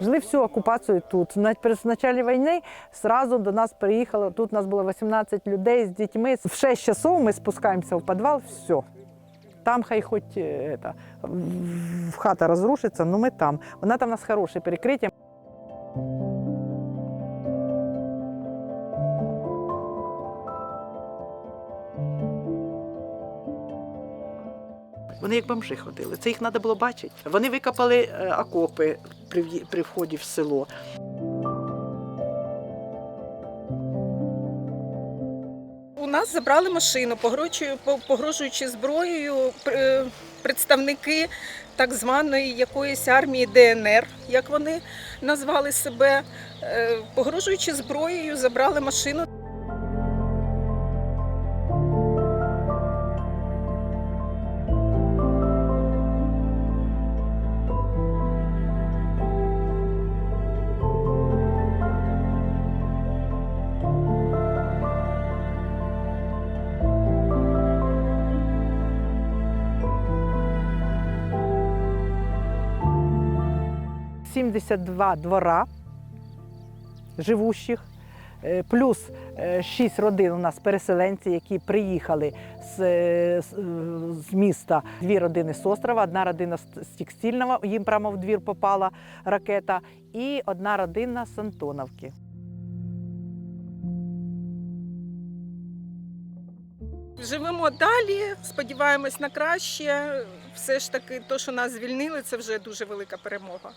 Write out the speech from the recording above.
Жили всю окупацію тут. Навіть при початку війни одразу до нас приїхало. Тут нас було 18 людей з дітьми. В 6 часов ми спускаємося в підвал, все. Там хай хоч е, это, в- хата розрушиться, але ми там. Вона там у нас хороше перекриття. Вони як бомжи ходили. Це їх треба було бачити. Вони викопали е, окопи при, вході в село. У нас забрали машину, погрожуючи, зброєю представники так званої якоїсь армії ДНР, як вони назвали себе, Е, погрожуючи зброєю, забрали машину. – 72 двора живущих, е, плюс 6 родин у нас переселенці, які приїхали з, е, з, е, міста. Дві родини з острова, одна родина з текстильного, їм прямо в двір попала ракета, і одна родина з Антоновки. Живемо далі, сподіваємось на краще. Все ж таки, то, що нас звільнили, це вже дуже велика перемога.